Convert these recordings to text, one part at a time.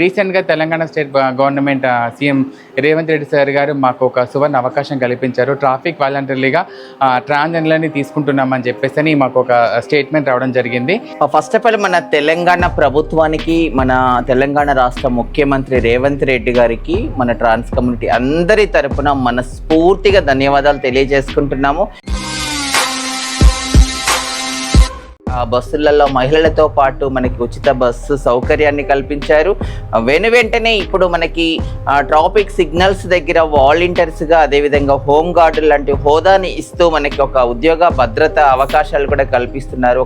రీసెంట్గా Telangana state government CM Revanth Reddy sir గారు మాకు ఒక సువర్ణ అవకాశం కల్పించారు. ట్రాఫిక్ వాలంటీర్లీగా ట్రాన్జెండర్లని తీసుకుంటున్నామని చెప్పేసి అని మాకు ఒక స్టేట్మెంట్ రావడం జరిగింది. ఫస్ట్ ఆఫ్ ఆల్ మన తెలంగాణ ప్రభుత్వానికి మన తెలంగాణ రాష్ట్ర ముఖ్యమంత్రి రేవంత్ రెడ్డి గారికి మన ట్రాన్స్ కమ్యూనిటీ అందరి తరపున మనస్ఫూర్తిగా ధన్యవాదాలు తెలియజేసుకుంటున్నాము. ఆ బస్సులలో మహిళలతో పాటు మనకి ఉచిత బస్సు సౌకర్యాన్ని కల్పించారు. వెను వెంటనే ఇప్పుడు మనకి ట్రాఫిక్ సిగ్నల్స్ దగ్గర వాలంటీర్స్గా అదేవిధంగా హోమ్ గార్డు లాంటి హోదాని ఇస్తూ మనకి ఒక ఉద్యోగ భద్రత అవకాశాలు కూడా కల్పిస్తున్నారు.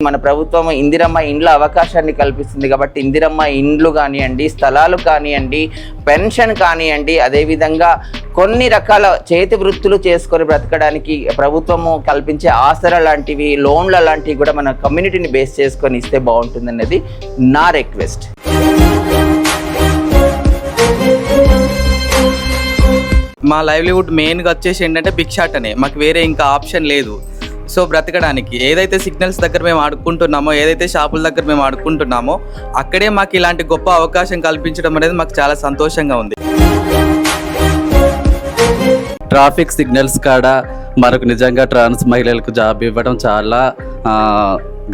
మన ప్రభుత్వం ఇందిరమ్మ ఇండ్ల అవకాశాన్ని కల్పిస్తుంది కాబట్టి ఇందిరమ్మ ఇండ్లు కానివ్వండి స్థలాలు కానివ్వండి పెన్షన్ కానివ్వండి అదేవిధంగా కొన్ని రకాల చేతి వృత్తులు చేసుకొని బ్రతకడానికి ప్రభుత్వము కల్పించే ఆసర లాంటివి లోన్ల లాంటివి కూడా మన కమ్యూనిటీని బేస్ చేసుకొని ఇస్తే బాగుంటుంది నా రిక్వెస్ట్. మా లైవ్లీవుడ్ మెయిన్గా వచ్చేసి ఏంటంటే బిగ్ షాట్ అనే మాకు వేరే ఇంకా ఆప్షన్ లేదు. సో బ్రతకడానికి ఏదైతే సిగ్నల్స్ దగ్గర మేము ఆడుకుంటున్నామో ఏదైతే షాపుల దగ్గర మేము ఆడుకుంటున్నామో అక్కడే మాకు ఇలాంటి గొప్ప అవకాశం కల్పించడం అనేది మాకు చాలా సంతోషంగా ఉంది. ట్రాఫిక్ సిగ్నల్స్ కాడ మనకు నిజంగా ట్రాన్స్ మహిళలకు జాబ్ ఇవ్వడం చాలా ఆ,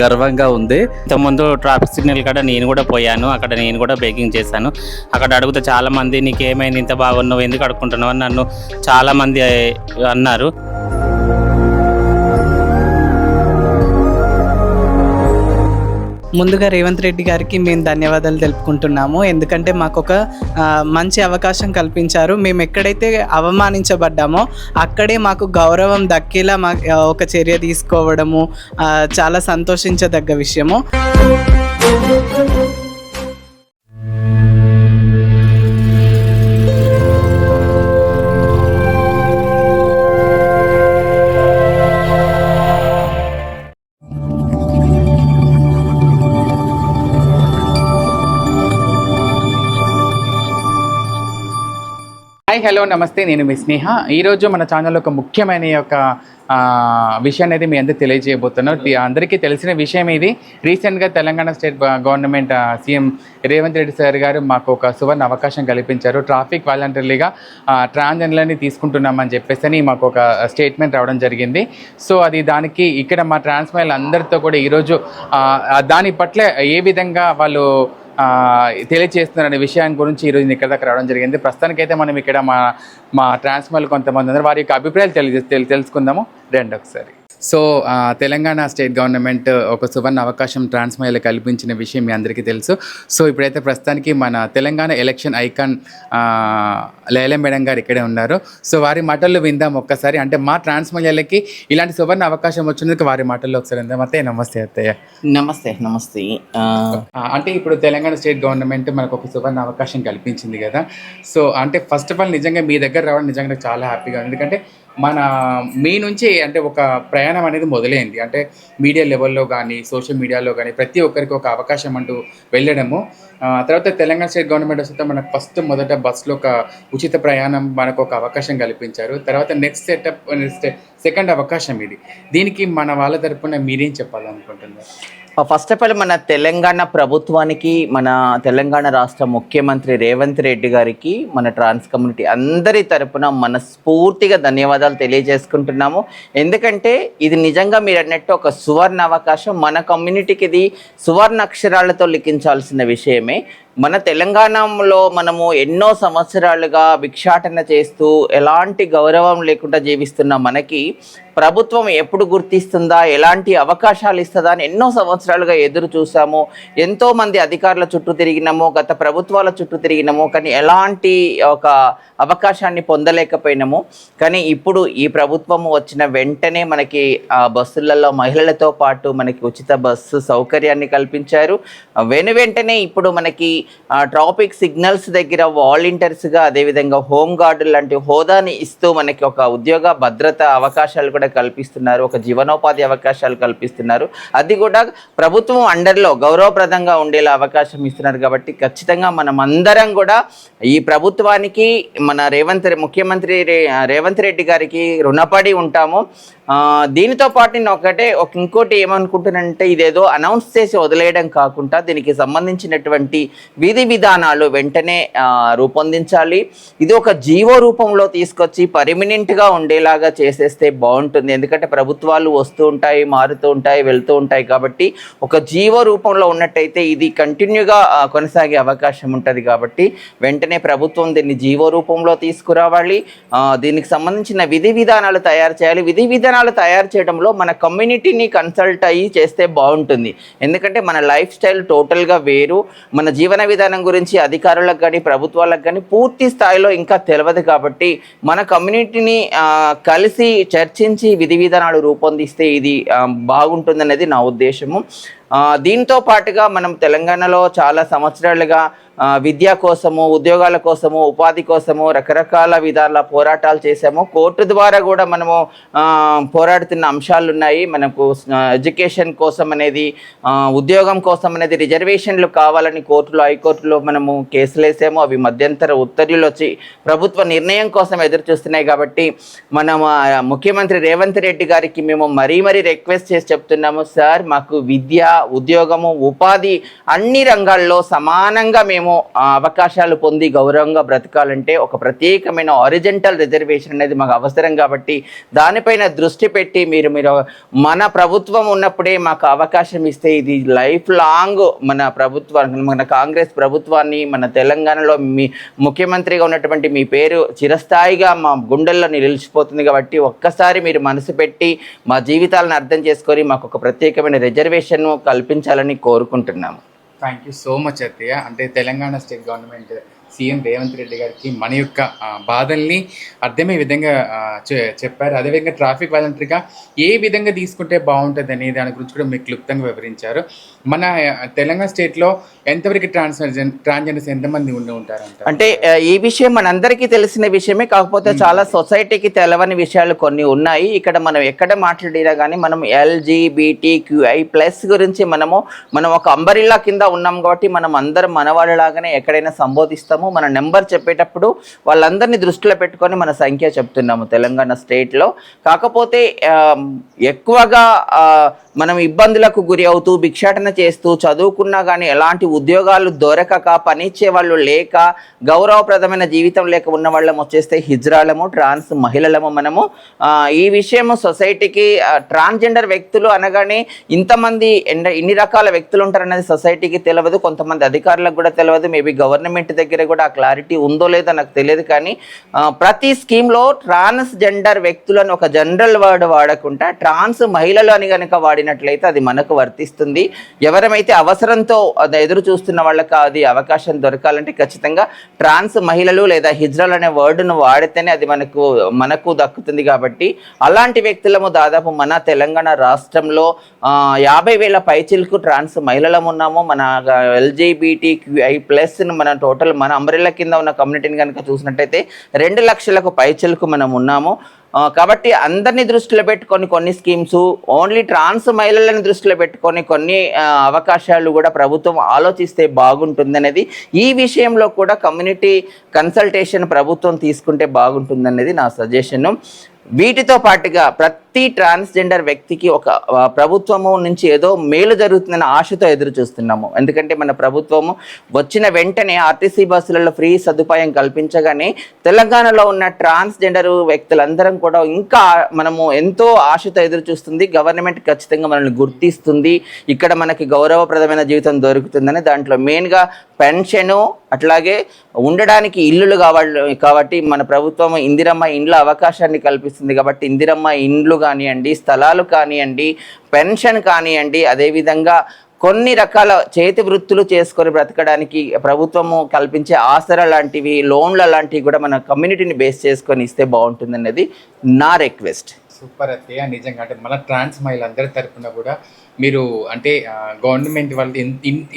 గర్వంగా ఉంది. ఇంతకుముందు ట్రాఫిక్ సిగ్నల్ కాడ నేను కూడా పోయాను. అక్కడ నేను కూడా బేకింగ్ చేశాను. అక్కడ అడిగితే చాలా మంది నీకు ఏమైంది ఇంత బాగున్నావు? ఎందుకు అడుక్కుంటున్నావు అని నన్ను చాలా మంది అన్నారు. ముందుగా రేవంత్ రెడ్డి గారికి మేము ధన్యవాదాలు తెలుపుకుంటున్నాము. ఎందుకంటే మాకు ఒక మంచి అవకాశం కల్పించారు. మేము ఎక్కడైతే అవమానించబడ్డామో అక్కడే మాకు గౌరవం దక్కేలా మా ఒక చర్య తీసుకోవడము చాలా సంతోషించదగ్గ విషయము. హలో నమస్తే నేను మీ స్నేహ. ఈరోజు మన ఛానల్లో ఒక ముఖ్యమైన యొక్క విషయం విషయాన్ని అయితే మీ అందరికి తెలియజేయబోతున్నాను. అందరికీ తెలిసిన విషయం ఇది. రీసెంట్గా Telangana state government CM Revanth Reddy sir గారు మాకు ఒక సువర్ణ అవకాశం కల్పించారు. ట్రాఫిక్ వాలంటీర్లీగా ట్రాన్జెండర్లని తీసుకుంటున్నామని చెప్పేసి అని మాకు ఒక స్టేట్మెంట్ రావడం జరిగింది. సో అది దానికి ఇక్కడ మా ట్రాన్స్మైల్ అందరితో కూడా ఈరోజు దాని పట్ల ఏ విధంగా వాళ్ళు తెలియజేస్తున్నారనే విషయాన్ని గురించి ఈరోజు ఇక్కడ దాకా రావడం జరిగింది. ప్రస్తుతానికైతే మనం ఇక్కడ మా మా ట్రాన్స్మల్ కొంతమంది ఉన్నారు. వారి యొక్క అభిప్రాయాలు తెలియజే తెలుసుకుందాము. రండి ఒకసారి. సో తెలంగాణ స్టేట్ గవర్నమెంట్ ఒక సువర్ణ అవకాశం ట్రాన్స్ కల్పించిన విషయం మీ అందరికీ తెలుసు. సో ఇప్పుడైతే ప్రస్తుతానికి మన తెలంగాణ ఎలక్షన్ ఐకాన్ లేలం మేడం గారు ఇక్కడే ఉన్నారు. సో వారి మాటల్లో విందాం ఒక్కసారి. అంటే మా ట్రాన్స్ మహిళలకి ఇలాంటి సువర్ణ అవకాశం వచ్చినందుకు వారి మాటల్లో ఒకసారి విందాం. అత్తయ్య నమస్తే అత్తయ్య. నమస్తే నమస్తే. అంటే ఇప్పుడు తెలంగాణ స్టేట్ గవర్నమెంట్ మనకు ఒక సువర్ణ అవకాశం కల్పించింది కదా. సో అంటే ఫస్ట్ ఆఫ్ ఆల్ నిజంగా మీ దగ్గర రావడం నిజంగా చాలా హ్యాపీగా ఉంది. ఎందుకంటే మన మీ నుంచి అంటే ఒక ప్రయాణం అనేది మొదలైంది. అంటే మీడియా లెవెల్లో కానీ సోషల్ మీడియాలో కానీ ప్రతి ఒక్కరికి ఒక అవకాశం అంటూ వెళ్ళడము. తర్వాత తెలంగాణ స్టేట్ గవర్నమెంట్ వస్తే మనకు ఫస్ట్ మొదట బస్సులో ఒక ఉచిత ప్రయాణం మనకు ఒక అవకాశం కల్పించారు. తర్వాత నెక్స్ట్ సెటప్ సెకండ్ అవకాశం ఇది. దీనికి మన వాళ్ళ తరపున మీరేం చెప్పాలనుకుంటున్నారు? ఫస్ట్ ఆఫ్ ఆల్ మన తెలంగాణ ప్రభుత్వానికి మన తెలంగాణ రాష్ట్ర ముఖ్యమంత్రి రేవంత్ రెడ్డి గారికి మన ట్రాన్స్ కమ్యూనిటీ అందరి తరపున మనస్ఫూర్తిగా ధన్యవాదాలు తెలియజేసుకుంటున్నాము. ఎందుకంటే ఇది నిజంగా మీరు అన్నట్టు ఒక సువర్ణ అవకాశం. మన కమ్యూనిటీకి ఇది సువర్ణ అక్షరాలతో లిఖించాల్సిన విషయమే. మన తెలంగాణలో మనము ఎన్నో సంవత్సరాలుగా భిక్షాటన చేస్తూ ఎలాంటి గౌరవం లేకుండా జీవిస్తున్న మనకి ప్రభుత్వం ఎప్పుడు గుర్తిస్తుందా? ఎలాంటి అవకాశాలు ఇస్తుందా? అని ఎన్నో సంవత్సరాలుగా ఎదురు చూసాము ఎంతో మంది అధికారుల చుట్టూ తిరిగినాము గత ప్రభుత్వాల చుట్టూ తిరిగినాము కానీ ఎలాంటి ఒక అవకాశాన్ని పొందలేకపోయినాము. కానీ ఇప్పుడు ఈ ప్రభుత్వం వచ్చిన వెంటనే మనకి ఆ బస్సులలో మహిళలతో పాటు మనకి ఉచిత బస్సు సౌకర్యాన్ని కల్పించారు. వెను వెంటనే ఇప్పుడు మనకి ట్రాఫిక్ సిగ్నల్స్ దగ్గర వాలంటీర్స్గా అదేవిధంగా హోంగార్డు లాంటి హోదాని ఇస్తూ మనకి ఒక ఉద్యోగ భద్రత అవకాశాలు కూడా కల్పిస్తున్నారు ఒక జీవనోపాధి అవకాశాలు కల్పిస్తున్నారు. అది కూడా ప్రభుత్వం అండర్లో గౌరవప్రదంగా ఉండేలా అవకాశం ఇస్తున్నారు కాబట్టి ఖచ్చితంగా మనం అందరం కూడా ఈ ప్రభుత్వానికి మన రేవంత్ ముఖ్యమంత్రి రేవంత్ రెడ్డి గారికి రుణపడి ఉంటాము. దీనితో పాటు నేను ఒకటే ఒక ఇంకోటి ఏమనుకుంటున్నానంటే ఇదేదో అనౌన్స్ చేసి వదిలేయడం కాకుండా దీనికి సంబంధించినటువంటి విధి విధానాలు వెంటనే రూపొందించాలి. ఇది ఒక జీవో రూపంలో తీసుకొచ్చి పర్మినెంట్గా ఉండేలాగా చేసేస్తే బాగుంటుంది. ఉంటుంది. ఎందుకంటే ప్రభుత్వాలు వస్తూ ఉంటాయి మారుతూ ఉంటాయి వెళ్తూ ఉంటాయి కాబట్టి ఒక జీవ రూపంలో ఉన్నట్టయితే ఇది కంటిన్యూగా కొనసాగే అవకాశం ఉంటుంది కాబట్టి వెంటనే ప్రభుత్వం దీన్ని జీవ రూపంలో తీసుకురావాలి. దీనికి సంబంధించిన విధి విధానాలు తయారు చేయాలి. విధి విధానాలు తయారు చేయడంలో మన కమ్యూనిటీని కన్సల్ట్ అయ్యి చేస్తే బాగుంటుంది. ఎందుకంటే మన లైఫ్ స్టైల్ టోటల్గా వేరు. మన జీవన విధానం గురించి అధికారులకు కానీ ప్రభుత్వాలకు కానీ పూర్తి స్థాయిలో ఇంకా తెలియదు కాబట్టి మన కమ్యూనిటీని కలిసి చర్చించి విధి విధానాలు రూపొందిస్తే ఇది బాగుంటుందనేది నా ఉద్దేశము. దీంతో పాటుగా మనం తెలంగాణలో చాలా సంవత్సరాలుగా విద్య కోసము ఉద్యోగాల కోసము ఉపాధి కోసము రకరకాల విధాల పోరాటాలు చేశాము. కోర్టు ద్వారా కూడా మనము పోరాడుతున్న అంశాలు ఉన్నాయి మనకు ఎడ్యుకేషన్ కోసం అనేది ఉద్యోగం కోసం అనేది రిజర్వేషన్లు కావాలని కోర్టులో హైకోర్టులో మనము కేసులు వేసాము అవి మధ్యంతర ఉత్తర్వులు వచ్చి ప్రభుత్వ నిర్ణయం కోసం ఎదురు చూస్తున్నాయి కాబట్టి మనం ముఖ్యమంత్రి రేవంత్ రెడ్డి గారికి మేము మరీ మరీ రిక్వెస్ట్ చేసి చెప్తున్నాము సార్ మాకు విద్య ఉద్యోగము ఉపాధి అన్ని రంగాల్లో సమానంగా మేము ఆ, అవకాశాలు పొంది గౌరవంగా బ్రతకాలంటే ఒక ప్రత్యేకమైన ఆరిజెంటల్ రిజర్వేషన్ అనేది మాకు అవసరం కాబట్టి దానిపైన దృష్టి పెట్టి మీరు మీరు మన ప్రభుత్వం ఉన్నప్పుడే మాకు అవకాశం ఇస్తే ఇది లైఫ్ లాంగ్ మన ప్రభుత్వాన్ని మన కాంగ్రెస్ ప్రభుత్వాన్ని మన తెలంగాణలో మీ ముఖ్యమంత్రిగా ఉన్నటువంటి మీ పేరు చిరస్థాయిగా మా గుండెల్లో నిలిచిపోతుంది కాబట్టి ఒక్కసారి మీరు మనసు పెట్టి మా జీవితాలను అర్థం చేసుకొని మాకు ఒక ప్రత్యేకమైన రిజర్వేషన్ కల్పించాలని కోరుకుంటున్నాము. థ్యాంక్ యూ సో మచ్ అత్తయ్య అంటే Telangana state government CM Revanth Reddy గారికి మన యొక్క బాధల్ని అర్థమయ్యే విధంగా చెప్పారు. అదేవిధంగా ట్రాఫిక్ వాలంటరీగా ఏ విధంగా తీసుకుంటే బాగుంటుంది అనే దాని గురించి కూడా మీకు క్లుప్తంగా వివరించారు. మన తెలంగాణ స్టేట్లో ఎంతవరకు ట్రాన్స్ ట్రాన్స్జెండర్స్ ఎంతమంది ఉండి ఉంటారంట? అంటే ఈ విషయం మనందరికీ తెలిసిన విషయమే కాకపోతే చాలా సొసైటీకి తెలవని విషయాలు కొన్ని ఉన్నాయి. ఇక్కడ మనం ఎక్కడ మాట్లాడినా కానీ మనం ఎల్జీబీటీ క్యూఐ ప్లస్ గురించి మనము మనం ఒక అంబరిల్లా కింద ఉన్నాం కాబట్టి మనం అందరం మనవాళ్ళలాగానే ఎక్కడైనా సంబోధిస్తాము. మన నెంబర్ చెప్పేటప్పుడు వాళ్ళందరినీ దృష్టిలో పెట్టుకొని మన సంఖ్య చెప్తున్నాము తెలంగాణ స్టేట్లో. కాకపోతే ఎక్కువగా మనం ఇబ్బందులకు గురి అవుతూ భిక్షాటన చేస్తూ చదువుకున్నా కానీ ఎలాంటి ఉద్యోగాలు దొరకక పనిచ్చే వాళ్ళు లేక గౌరవప్రదమైన జీవితం లేక ఉన్న వాళ్ళం వచ్చేస్తే హిజ్రాలము ట్రాన్స్ మహిళలము మనము. ఈ విషయం సొసైటీకి ట్రాన్స్జెండర్ వ్యక్తులు అనగానే ఇంతమంది ఎండ- ఇన్ని రకాల వ్యక్తులు ఉంటారనేది సొసైటీకి తెలియదు కొంతమంది అధికారులకు కూడా తెలియదు మేబీ గవర్నమెంట్ దగ్గర కూడా ఆ క్లారిటీ ఉందో లేదో నాకు తెలియదు కానీ ప్రతి స్కీమ్లో ట్రాన్స్జెండర్ వ్యక్తులను ఒక జనరల్ వర్డ్ వాడకుండా ట్రాన్స్ మహిళలు అని కనుక వాడినట్లయితే అది మనకు వర్తిస్తుంది. ఎవరమైతే అవసరంతో అది ఎదురు చూస్తున్న వాళ్ళకి అది అవకాశం దొరకాలంటే ఖచ్చితంగా ట్రాన్స్ మహిళలు లేదా హిజ్రల్ అనే వర్డ్ను వాడితేనే అది మనకు మనకు దక్కుతుంది కాబట్టి అలాంటి వ్యక్తులము దాదాపు మన తెలంగాణ రాష్ట్రంలో యాభై వేల పైచిలకు ట్రాన్స్ మహిళలం ఉన్నాము. మన ఎల్జీబీటీ క్యూఐ ప్లస్ మన టోటల్ మనం అంబ్రెల్లా కింద ఉన్న కమ్యూనిటీని కనుక చూసినట్టయితే రెండు లక్షలకు పైచలకు మనం ఉన్నాము. కాబట్టి అందరినీ దృష్టిలో పెట్టుకొని కొన్ని స్కీమ్స్ ఓన్లీ ట్రాన్స్ మహిళలను దృష్టిలో పెట్టుకొని కొన్ని అవకాశాలు కూడా ప్రభుత్వం ఆలోచిస్తే బాగుంటుందనేది ఈ విషయంలో కూడా కమ్యూనిటీ కన్సల్టేషన్ ప్రభుత్వం తీసుకుంటే బాగుంటుందనేది నా సజెషను వీటితో పాటుగా ప్రతి ప్రతి ట్రాన్స్జెండర్ వ్యక్తికి ఒక ప్రభుత్వము నుంచి ఏదో మేలు జరుగుతుందన్న ఆశతో ఎదురు చూస్తున్నాము ఎందుకంటే మన ప్రభుత్వము వచ్చిన వెంటనే ఆర్టీసీ బస్సులలో ఫ్రీ సదుపాయం కల్పించగానే తెలంగాణలో ఉన్న ట్రాన్స్జెండర్ వ్యక్తులందరం కూడా ఇంకా మనము ఎంతో ఆశతో ఎదురు చూస్తుంది గవర్నమెంట్ ఖచ్చితంగా మనల్ని గుర్తిస్తుంది. ఇక్కడ మనకి గౌరవప్రదమైన జీవితం దొరుకుతుందని దాంట్లో మెయిన్గా పెన్షను అట్లాగే ఉండడానికి ఇల్లులు కావాలి కాబట్టి మన ప్రభుత్వం ఇందిరమ్మ ఇండ్ల అవకాశాన్ని కల్పిస్తుంది కాబట్టి ఇందిరమ్మ ఇండ్లు కానివ్వండి స్థలాలు కానివ్వండి పెన్షన్ కానివ్వండి అదేవిధంగా కొన్ని రకాల చేతి వృత్తులు చేసుకొని బ్రతకడానికి ప్రభుత్వము కల్పించే ఆసరా లాంటివి లోన్ల లాంటివి కూడా మన కమ్యూనిటీని బేస్ చేసుకొని ఇస్తే బాగుంటుంది నా రిక్వెస్ట్ సూపర్ అత్తయ్య నిజంగా అంటే మన ట్రాన్స్ మహిళలందరి తరపున కూడా మీరు అంటే గవర్నమెంట్ వాళ్ళు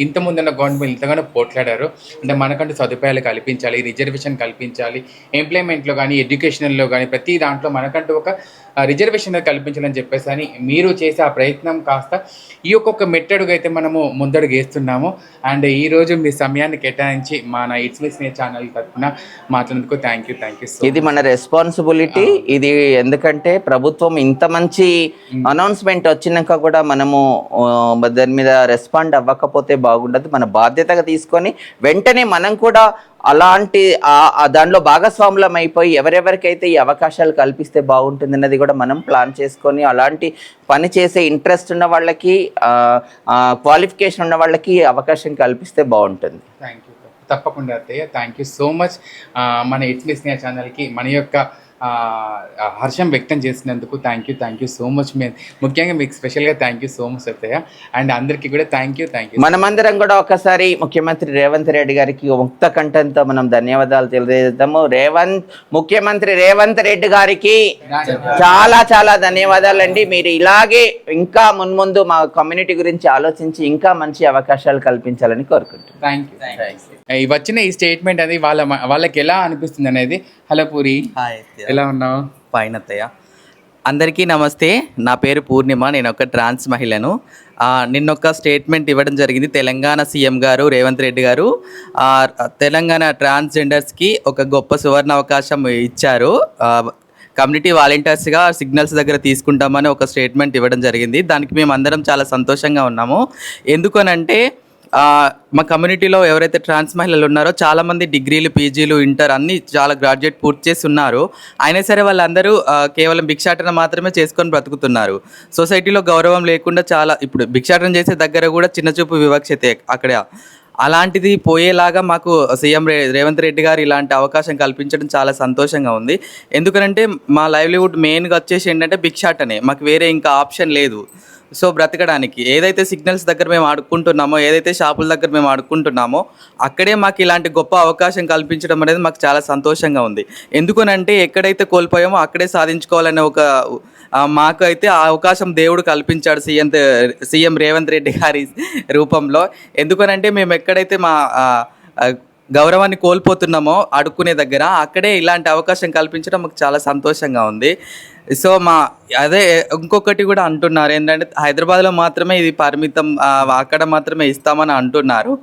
ఇంత ముందున్న గవర్నమెంట్ ఇంతగానో పోట్లాడారు. అంటే మనకంటూ సదుపాయాలు కల్పించాలి రిజర్వేషన్ కల్పించాలి ఎంప్లాయ్మెంట్లో కానీ ఎడ్యుకేషన్లో కానీ ప్రతి దాంట్లో మనకంటూ ఒక రిజర్వేషన్ కల్పించాలని చెప్పేసి అని మీరు చేసే ఆ ప్రయత్నం కాస్త ఈ ఒక్కొక్క మెట్టడుగు అయితే మనము ముందడుగు వేస్తున్నాము. అండ్ ఈ రోజు మీ సమయాన్ని కేటాయించి మన ఇట్స్ మిస్ నే ఛానల్ తరఫున మాట్లాడేందుకు thank you thank you so ఇది మన రెస్పాన్సిబిలిటీ ఇది ఎందుకంటే ప్రభుత్వం ఇంత మంచి అనౌన్స్మెంట్ వచ్చినాక కూడా మనము దాని మీద రెస్పాండ్ అవ్వకపోతే బాగుండదు. మన బాధ్యతగా తీసుకొని వెంటనే మనం కూడా అలాంటి దానిలో భాగస్వాములం అయిపోయి ఎవరెవరికైతే ఈ అవకాశాలు కల్పిస్తే బాగుంటుంది అన్నది కూడా మనం ప్లాన్ చేసుకొని అలాంటి పని చేసే ఇంట్రెస్ట్ ఉన్న వాళ్ళకి క్వాలిఫికేషన్ ఉన్న వాళ్ళకి అవకాశం కల్పిస్తే బాగుంటుంది. థ్యాంక్ యూ తప్పకుండా అత్తయ్య. థ్యాంక్ యూ సో మచ్ మన ఇట్స్ మిస్ నే ఛానల్కి మన యొక్క హర్షం వ్యక్తం చేసినందుకు thank you thank you so much మీ ముఖ్యంగా మీకు స్పెషల్గా థ్యాంక్ యూ సో మచ్ అత్తయ్య. అండ్ అందరికీ కూడా థ్యాంక్ యూ థ్యాంక్ యూ మనమందరం కూడా ఒకసారి ముఖ్యమంత్రి రేవంత్ రెడ్డి గారికి ముక్త కంఠంతో మనం ధన్యవాదాలు తెలియజేద్దాము. రేవంత్ ముఖ్యమంత్రి రేవంత్ రెడ్డి గారికి చాలా చాలా ధన్యవాదాలు అండి మీరు ఇలాగే ఇంకా మున్ముందు మా కమ్యూనిటీ గురించి ఆలోచించి ఇంకా మంచి అవకాశాలు కల్పించాలని కోరుకుంటున్నాను థ్యాంక్ యూ ఈ వచ్చిన ఈ స్టేట్మెంట్ అది వాళ్ళ వాళ్ళకి ఎలా అనిపిస్తుంది అనేది హలో పూరి హాయ్ ఎలా ఉన్నావు? పైన అత్తయ్య. అందరికీ నమస్తే. నా పేరు పూర్ణిమ నేను ఒక ట్రాన్స్ మహిళను. ఆ, నిన్న ఒక స్టేట్మెంట్ ఇవ్వడం జరిగింది. తెలంగాణ సీఎం గారు రేవంత్ రెడ్డి గారు. తెలంగాణ ట్రాన్స్జెండర్స్కి ఒక గొప్ప సువర్ణ అవకాశం ఇచ్చారు. కమ్యూనిటీ వాలంటీర్స్గా సిగ్నల్స్ దగ్గర తీసుకుంటామని ఒక స్టేట్మెంట్ ఇవ్వడం జరిగింది. దానికి మేము అందరం చాలా సంతోషంగా ఉన్నాము. ఎందుకనంటే మా కమ్యూనిటీలో ఎవరైతే ట్రాన్స్ మహిళలు ఉన్నారో చాలామంది డిగ్రీలు పీజీలు ఇంటర్ అన్ని చాలా గ్రాడ్యుయేట్ పూర్తి చేసి ఉన్నారు. అయినా సరే వాళ్ళందరూ కేవలం భిక్షాటన మాత్రమే చేసుకొని బ్రతుకుతున్నారు. సొసైటీలో గౌరవం లేకుండా చాలా ఇప్పుడు భిక్షాటన చేసే దగ్గర కూడా చిన్నచూపు వివక్షతే అక్కడ. అలాంటిది పోయేలాగా మాకు సీఎం రే రేవంత్ రెడ్డి గారు ఇలాంటి అవకాశం కల్పించడం చాలా సంతోషంగా ఉంది. ఎందుకంటే మా లైవ్లీవుడ్ మెయిన్గా వచ్చేసి ఏంటంటే భిక్షాటనే. మాకు వేరే ఇంకా ఆప్షన్ లేదు. సో బ్రతకడానికి ఏదైతే సిగ్నల్స్ దగ్గర మేము ఆడుకుంటున్నామో ఏదైతే షాపుల దగ్గర మేము ఆడుకుంటున్నామో అక్కడే మాకు ఇలాంటి గొప్ప అవకాశం కల్పించడం అనేది మాకు చాలా సంతోషంగా ఉంది. ఎందుకనంటే ఎక్కడైతే కోల్పోయామో అక్కడే సాధించుకోవాలనే ఒక మాకు అయితే ఆ అవకాశం దేవుడు కల్పించాడు సీఎం సీఎం రేవంత్ రెడ్డి గారి రూపంలో. ఎందుకనంటే మేము ఎక్కడైతే మా గౌరవాన్ని కోల్పోతున్నామో అడుక్కునే దగ్గర అక్కడే ఇలాంటి అవకాశం కల్పించడం మాకు చాలా సంతోషంగా ఉంది. సో మా అదే ఇంకొకటి కూడా అంటున్నారు ఏంటంటే హైదరాబాద్లో మాత్రమే ఇది పరిమితం అక్కడ మాత్రమే ఇస్తామని అంటున్నారు.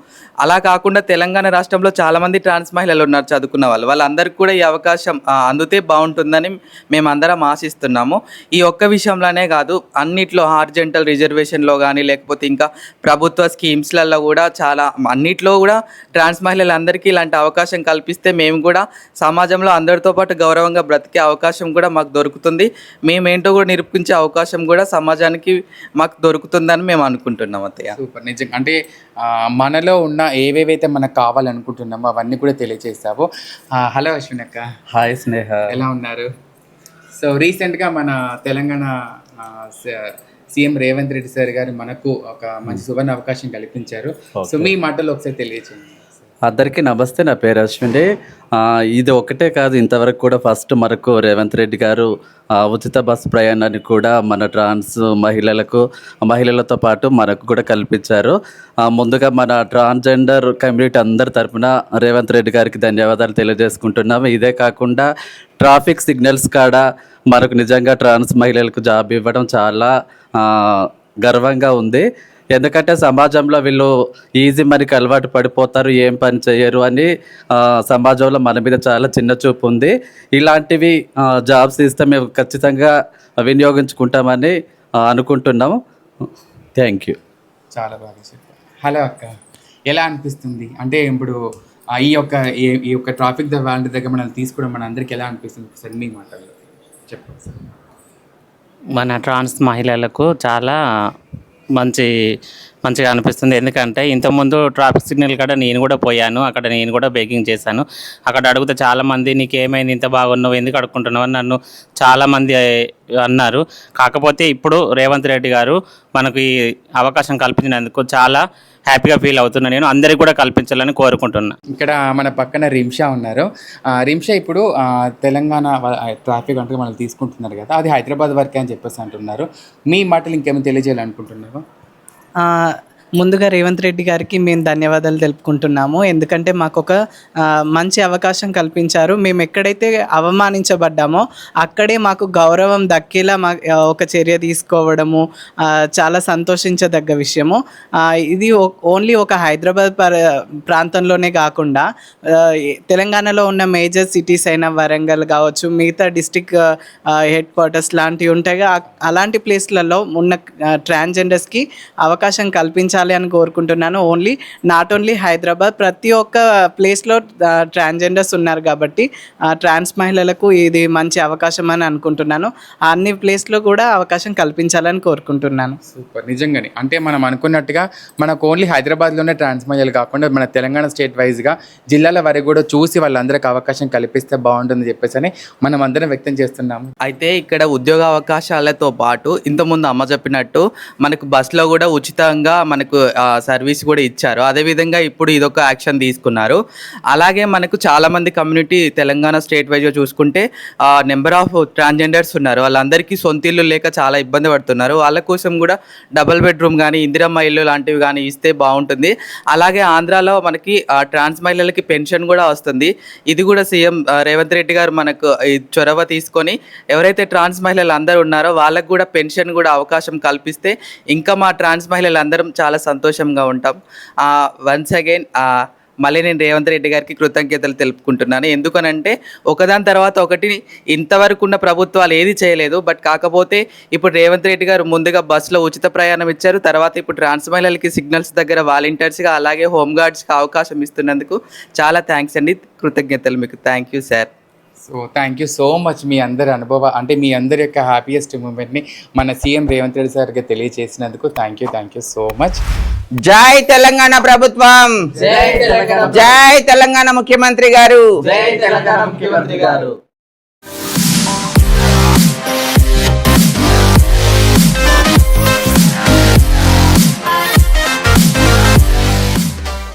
అలా కాకుండా తెలంగాణ రాష్ట్రంలో చాలామంది ట్రాన్స్ మహిళలు ఉన్నారు చదువుకున్న వాళ్ళు. వాళ్ళందరికీ కూడా ఈ అవకాశం అందితే అందుతే బాగుంటుందని మేమందరం ఆశిస్తున్నాము. ఈ ఒక్క విషయంలోనే కాదు అన్నిట్లో హార్జెంటల్ రిజర్వేషన్లో కానీ లేకపోతే ఇంకా ప్రభుత్వ స్కీమ్స్లలో కూడా చాలా అన్నిట్లో కూడా ట్రాన్స్ మహిళలందరికీ ఇలాంటి అవకాశం కల్పిస్తే మేము కూడా సమాజంలో అందరితో పాటు గౌరవంగా బ్రతికే అవకాశం కూడా మాకు దొరుకుతుంది. మేమేంటో కూడా నిరూపించే అవకాశం కూడా సమాజానికి మాకు దొరుకుతుందని మేము అనుకుంటున్నాం అత్తయ్య. సూపర్ నిజంగా. అంటే మనలో ఉన్న ఏవేవైతే మనకు కావాలనుకుంటున్నామో అవన్నీ కూడా తెలియజేస్తావు హలో అశ్విన్ అక్క హాయ్ స్నేహ. ఎలా ఉన్నారు? సో రీసెంట్గా మన తెలంగాణ సీఎం రేవంత్ రెడ్డి సార్ గారు మనకు ఒక మంచి సువర్ణ అవకాశం కల్పించారు. సో మీ మాటలు ఒకసారి తెలియచేయండి. అందరికీ నమస్తే నా పేరు అశ్విని. ఇది ఒకటే కాదు ఇంతవరకు కూడా ఫస్ట్ మనకు రేవంత్ రెడ్డి గారు ఉచిత బస్సు ప్రయాణాన్ని కూడా మన ట్రాన్స్ మహిళలకు మహిళలతో పాటు మనకు కూడా కల్పించారు. ముందుగా మన ట్రాన్స్జెండర్ కమ్యూనిటీ అందరి తరపున రేవంత్ రెడ్డి గారికి ధన్యవాదాలు తెలియజేసుకుంటున్నాము. ఇదే కాకుండా ట్రాఫిక్ సిగ్నల్స్ కాడ మనకు నిజంగా ట్రాన్స్ మహిళలకు జాబ్ ఇవ్వడం చాలా గర్వంగా ఉంది. ఎందుకంటే సమాజంలో వీళ్ళు ఈజీ మనకి అలవాటు పడిపోతారు ఏం పని చేయరు అని ఆ, సమాజంలో మన మీద చాలా చిన్న చూపు ఉంది. ఇలాంటివి జాబ్స్ ఇస్తే మేము ఖచ్చితంగా వినియోగించుకుంటామని అనుకుంటున్నాము. Thank you. చాలా బాగా చెప్పారు. హలో అక్క ఎలా అనిపిస్తుంది? అంటే ఇప్పుడు ఈ యొక్క ఈ- యొక్క ట్రాఫిక్ ద వాళ్ళ దగ్గర మనల్ని తీసుకోవడం మన అందరికి ఎలా అనిపిస్తుంది? ఒకసారి మీ మాటల్లో చెప్పండి. సార్ మన ట్రాన్స్ మహిళలకు చాలా మంచి మంచిగా అనిపిస్తుంది. ఎందుకంటే ఇంతకుముందు ట్రాఫిక్ సిగ్నల్ కాడ నేను కూడా పోయాను. అక్కడ నేను కూడా బేకింగ్ చేశాను. అక్కడ అడిగితే చాలామంది నీకు ఏమైంది ఇంత బాగున్నావు? ఎందుకు అడుక్కుంటున్నావు? అని నన్ను చాలామంది అన్నారు. కాకపోతే ఇప్పుడు రేవంత్ రెడ్డి గారు మనకు ఈ అవకాశం కల్పించినందుకు చాలా హ్యాపీగా ఫీల్ అవుతున్నా నేను. అందరికీ కూడా కల్పించాలని కోరుకుంటున్నా. ఇక్కడ మన పక్కన రిమ్షా ఉన్నారు. ఆ, రిమ్షా ఇప్పుడు తెలంగాణ ట్రాఫిక్ అంటే మనం తీసుకుంటున్నారు కదా. అది హైదరాబాద్ వరకే అని చెప్పేసి అంటున్నారు. మీ మాటలు ఇంకేమైనా తెలియజేయాలనుకుంటున్నారు uh, ముందుగా రేవంత్ రెడ్డి గారికి మేము ధన్యవాదాలు తెలుపుకుంటున్నాము. ఎందుకంటే మాకు ఒక మంచి అవకాశం కల్పించారు. మేము ఎక్కడైతే అవమానించబడ్డామో అక్కడే మాకు గౌరవం దక్కేలా మా ఒక చర్య తీసుకోవడము చాలా సంతోషించదగ్గ విషయము. ఇది ఓ- ఓన్లీ ఒక హైదరాబాద్ ప్రాంతంలోనే కాకుండా తెలంగాణలో ఉన్న మేజర్ సిటీస్ అయిన వరంగల్ కావచ్చు మిగతా డిస్టిక్ హెడ్ క్వార్టర్స్ లాంటివి ఉంటాయి. అలాంటి ప్లేస్లలో ఉన్న ట్రాన్స్జెండర్స్కి అవకాశం కల్పించాలి అని కోరుకుంటున్నాను. ఓన్లీ నాట్ ఓన్లీ హైదరాబాద్ ప్రతి ఒక్క ప్లేస్లో ట్రాన్స్జెండర్స్ ఉన్నారు కాబట్టి ట్రాన్స్ మహిళలకు ఇది మంచి అవకాశం అని అనుకుంటున్నాను. అన్ని ప్లేస్లో కూడా అవకాశం కల్పించాలని కోరుకుంటున్నాను. సూపర్ నిజంగానే. అంటే మనం అనుకున్నట్టుగా మనకు ఓన్లీ హైదరాబాద్లోనే ట్రాన్స్ మహిళలు కాకుండా మన తెలంగాణ స్టేట్ వైజ్గా జిల్లాల వరకు కూడా చూసి వాళ్ళందరికీ అవకాశం కల్పిస్తే బాగుంటుంది చెప్పేసి అని మనం అందరం వ్యక్తం చేస్తున్నాము. అయితే ఇక్కడ ఉద్యోగ అవకాశాలతో పాటు ఇంతకుముందు అమ్మ చెప్పినట్టు మనకు బస్సులో కూడా ఉచితంగా మనకు మనకు సర్వీస్ కూడా ఇచ్చారు. అదేవిధంగా ఇప్పుడు ఇదొక యాక్షన్ తీసుకున్నారు. అలాగే మనకు చాలామంది కమ్యూనిటీ తెలంగాణ స్టేట్ వైజ్గా చూసుకుంటే నెంబర్ ఆఫ్ ట్రాన్స్జెండర్స్ ఉన్నారు. వాళ్ళందరికీ సొంత ఇల్లు లేక చాలా ఇబ్బంది పడుతున్నారు. వాళ్ళ కోసం కూడా డబుల్ బెడ్రూమ్ కానీ ఇందిరమ్మ ఇల్లు లాంటివి కానీ ఇస్తే బాగుంటుంది. అలాగే ఆంధ్రాలో మనకి ట్రాన్స్ మహిళలకి పెన్షన్ కూడా వస్తుంది. ఇది కూడా సీఎం రేవంత్ రెడ్డి గారు మనకు ఈ చొరవ తీసుకొని ఎవరైతే ట్రాన్స్ మహిళలు అందరూ ఉన్నారో వాళ్ళకు కూడా పెన్షన్ కూడా అవకాశం కల్పిస్తే ఇంకా మా ట్రాన్స్ మహిళలు అందరం చాలా సంతోషంగా ఉంటాం. వన్స్ అగైన్ మళ్ళీ నేను రేవంత్ రెడ్డి గారికి కృతజ్ఞతలు తెలుపుకుంటున్నాను. ఎందుకనంటే ఒకదాని తర్వాత ఒకటి ఇంతవరకు ఉన్న ప్రభుత్వాలు ఏది చేయలేదు. బట్ కాకపోతే ఇప్పుడు రేవంత్ రెడ్డి గారు ముందుగా బస్సులో ఉచిత ప్రయాణం ఇచ్చారు. తర్వాత ఇప్పుడు ట్రాన్స్ మహిళలకి సిగ్నల్స్ దగ్గర వాలంటీర్స్గా అలాగే హోమ్ గార్డ్స్కి అవకాశం ఇస్తున్నందుకు చాలా థ్యాంక్స్ అండి. కృతజ్ఞతలు మీకు. Thank you sir. So thank you so much మీ అందరి అనుభవ అంటే మీ అందరి యొక్క హ్యాపీయెస్ట్ మూమెంట్ని మన సీఎం రేవంత్ రెడ్డి సార్కి తెలియజేసినందుకు thank you thank you so much జై తెలంగాణ ప్రభుత్వం! జై తెలంగాణ ముఖ్యమంత్రి గారు! జై తెలంగాణ ముఖ్యమంత్రి గారు!